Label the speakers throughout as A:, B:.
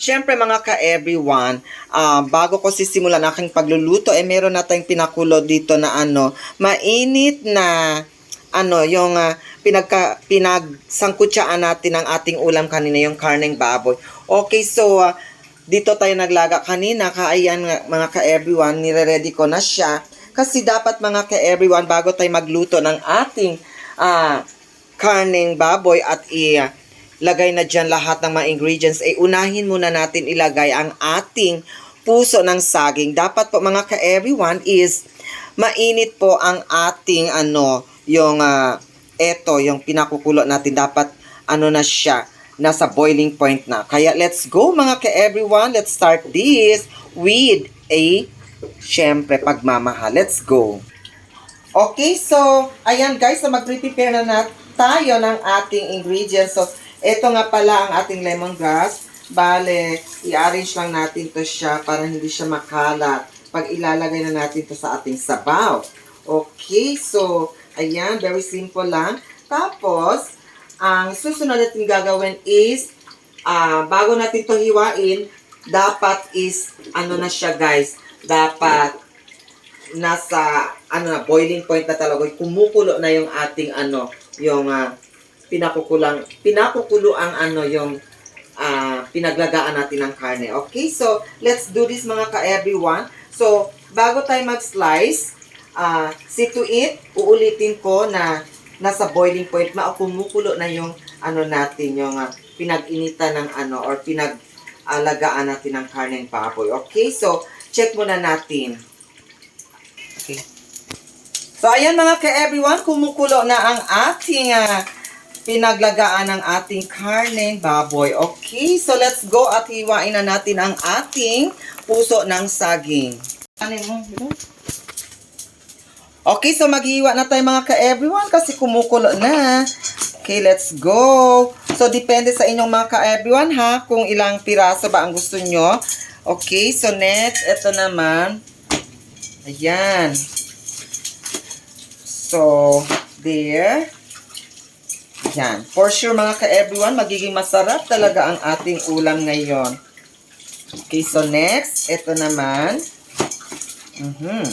A: Siyempre mga ka-everyone, ah, bago ko sisimulan aking pagluluto, eh meron na tayong pinakulo dito na ano, mainit na ano, yung ah, pinagka, pinagsangkutsaan natin ng ating ulam kanina, yung karneng baboy. Okay, so ah, dito tayo naglaga kanina, kaayan mga ka-everyone, nire-ready ko na siya. Kasi dapat mga ka-everyone, bago tayo magluto ng ating ah, karneng baboy at i lagay na dyan lahat ng mga ingredients, ay unahin muna natin ilagay ang ating puso ng saging. Dapat po mga ka-everyone is mainit po ang ating ano, yung ah, eto, yung pinakukulo natin. Dapat ano na siya, nasa boiling point na. Kaya let's go mga ka-everyone. Let's start this with a, syempre, pagmamahal. Let's go. Okay, so, ayan guys, so mag-prepare na, na tayo ng ating ingredients. So, ito nga pala ang ating lemongrass. Bale, i-arrange lang natin to siya para hindi siya makalat. Pag ilalagay na natin to sa ating sabaw. Okay, so, ayan, very simple lang. Tapos, ang susunod natin gagawin is, ah, bago natin to hiwain, dapat is, ano na siya guys, dapat nasa ano na boiling point na talaga kumukulo na yung ating ano yung ah, pinakukulang pinakukulo ang ano yung ah, pinaglagaan natin ng karne. Okay? So, let's do this mga ka-everyone. So, bago tayo mag-slice, ah, see to it, uulitin ko na nasa boiling point na kumukulo na yung ano natin, yung ah, pinag-initan ng ano or pinag-alagaan natin ng karne ng baboy. Okay? So, check muna natin. Okay. So, ayan mga ka-everyone, kumukulo na ang ating ah, pinaglagaan ng ating karne baboy. Okay, so let's go at hiwain na natin ang ating puso ng saging. Ano? Okay, so maghiwa na tayo mga ka-everyone kasi kumukulo na. Okay, let's go. So, depende sa inyong mga ka-everyone ha, kung ilang piraso ba ang gusto nyo. Okay, so next, ito naman. Ayan. So, there. Yan. For sure mga ka-everyone, magiging masarap talaga ang ating ulam ngayon. Okay, so next, ito naman. Mhm.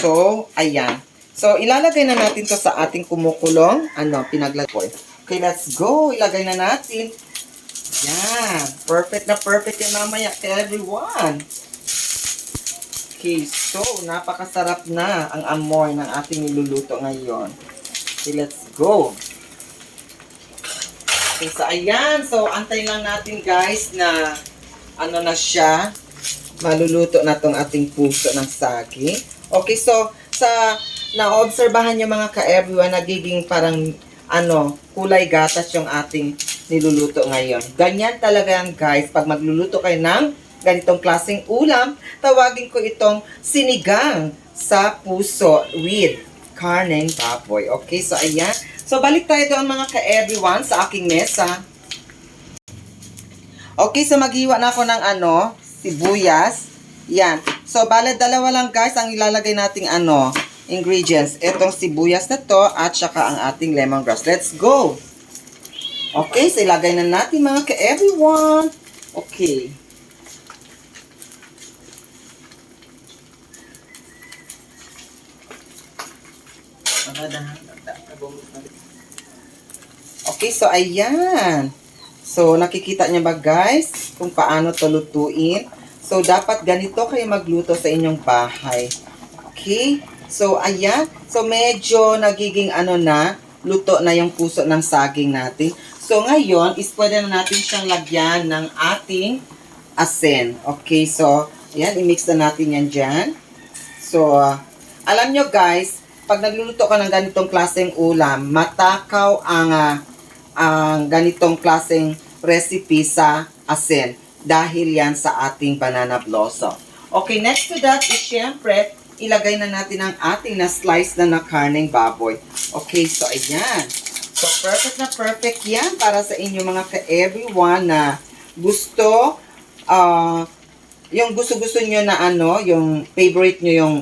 A: So, ayan. So, ilalagay na natin to sa ating kumukulong, ano, pinaglagay. Okay, let's go. Ilagay na natin. Yan. Perfect na perfect yan mamaya everyone. Okay, so napakasarap na ang amoy ng ating niluluto ngayon. Okay, let's go. Okay, so ayan. So, antay lang natin guys na ano na siya. Maluluto na tong ating puso ng saging. Okay, so sa naobserbahan niyo mga ka-everyone, nagiging parang ano, kulay gatas yung ating niluluto ngayon. Ganyan talaga yan guys. Pag magluluto kayo ng ganitong klaseng ulam, tawagin ko itong sinigang sa puso with karneng baboy. Okay, so ayan. So balik tayo doon mga ka-everyone sa aking mesa. Okay, so maghiwa na ako ng ano, sibuyas. Yan. So, bale, dalawa lang guys ang ilalagay nating ano, ingredients. Itong sibuyas na to at saka ang ating lemongrass. Let's go! Okay, so ilagay na natin mga ka-everyone. Okay. Okay, so ayan. So, nakikita niya ba guys kung paano to lutuin? So, dapat ganito kayo magluto sa inyong bahay. Okay? So, ayan. So, medyo nagiging ano na, luto na yung puso ng saging natin. So, ngayon, is pwede na natin siyang lagyan ng ating asin. Okay? So, ayan, i-mix na natin yan dyan. So, ah, alam nyo guys, pag nagluluto ka ng ganitong klaseng ulam, matakaw ang ah, ang ganitong klaseng recipe sa asin dahil yan sa ating banana blossom. Okay, next to that is syempre, ilagay na natin ang ating na slice na na karneng baboy. Okay, so ayan. So perfect na perfect yan para sa inyo mga ka-everyone na gusto, ah, yung gusto-gusto nyo na ano, yung favorite nyo yung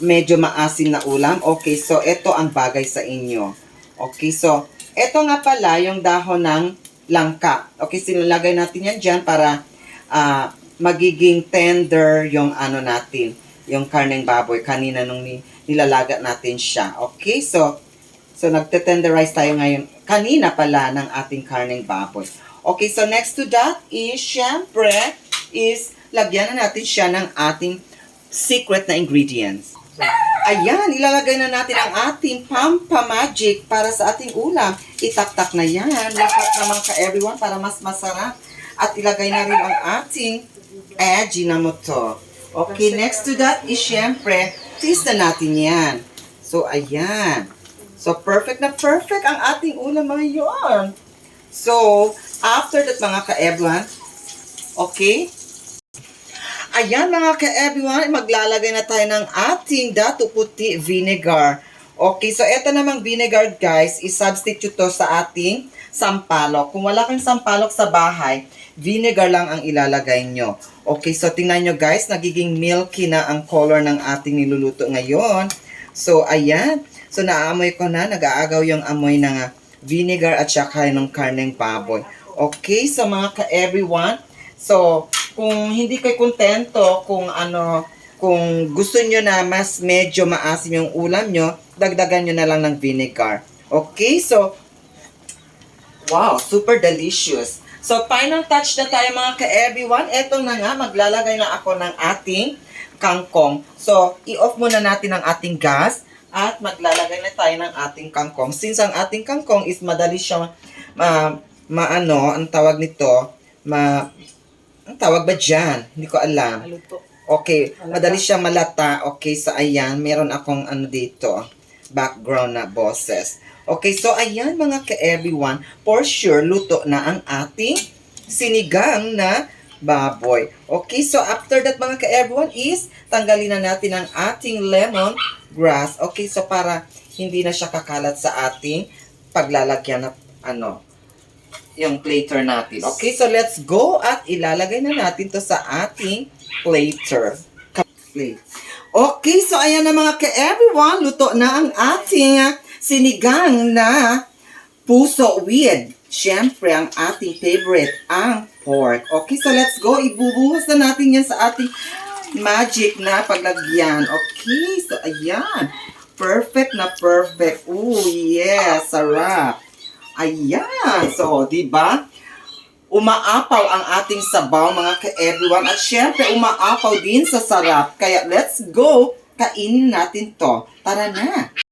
A: medyo maasim na ulam. Okay, so ito ang bagay sa inyo. Okay, so ito nga pala yung dahon ng langka. Okay, sinalagay natin yan dyan para ah, magiging tender yung ano natin, yung karneng baboy. Kanina nung ni, nilalaga natin siya. Okay, so, so nagte-tenderize tayo ngayon. Kanina pala ng ating karneng baboy. Okay, so next to that is, syempre, is lagyan na natin siya ng ating secret na ingredients. Ayan, ilalagay na natin ang ating Pampa Magic para sa ating ulam. Itaktak na yan. Lahat naman ka everyone para mas masarap. At ilagay na rin ang ating Ajinomoto. Okay, next to that is syempre, taste na natin yan. So, ayan. So, perfect na perfect ang ating ulam ngayon. So, after that mga ka-everyone, okay, Ayan mga ka-everyone, maglalagay na tayo ng ating dato puti vinegar. Okay, so eto namang vinegar guys, is-substitute to sa ating sampalok. Kung wala kang sampalok sa bahay, vinegar lang ang ilalagay nyo. Okay, so tingnan nyo guys, nagiging milky na ang color ng ating niluluto ngayon. So, ayan. So, naamoy ko na, nag-aagaw yung amoy ng vinegar at saka ng karneng baboy. Okay, so mga ka-everyone, So, kung hindi kayo kontento, kung ano, kung gusto nyo na mas medyo maasim yung ulam nyo, dagdagan nyo na lang ng vinegar. Okay, so, wow, super delicious. So, final touch na tayo mga ka-everyone. Eto na nga, maglalagay na ako ng ating kangkong. So, i-off muna natin ang ating gas at maglalagay na tayo ng ating kangkong. Since ang ating kangkong is madali siya ma, maano, ang tawag nito, ma, ang tawag ba dyan? Hindi ko alam.
B: Maluto.
A: Okay, madali siya malata. Okay, so ayan, meron akong ano dito, background na boses. Okay, so ayan mga ka-everyone, for sure, luto na ang ating sinigang na baboy. Okay, so after that mga ka-everyone is, tanggalin na natin ang ating lemon grass. Okay, so para hindi na siya kakalat sa ating paglalagyan na ano, yung plater natin. Okay, so let's go at ilalagay na natin to sa ating plater. Plate. Okay, so ayan na mga ka-everyone, luto na ang ating sinigang na puso with, syempre, ang ating favorite, ang pork. Okay, so let's go. Ibubuhos na natin yan sa ating magic na paglagyan. Okay, so ayan. Perfect na perfect. Ooh, yes, sarap. Ayan. So, di ba? Umaapaw ang ating sabaw, mga ka-everyone. At syempre, umaapaw din sa sarap. Kaya, let's go. Kainin natin to. Tara na.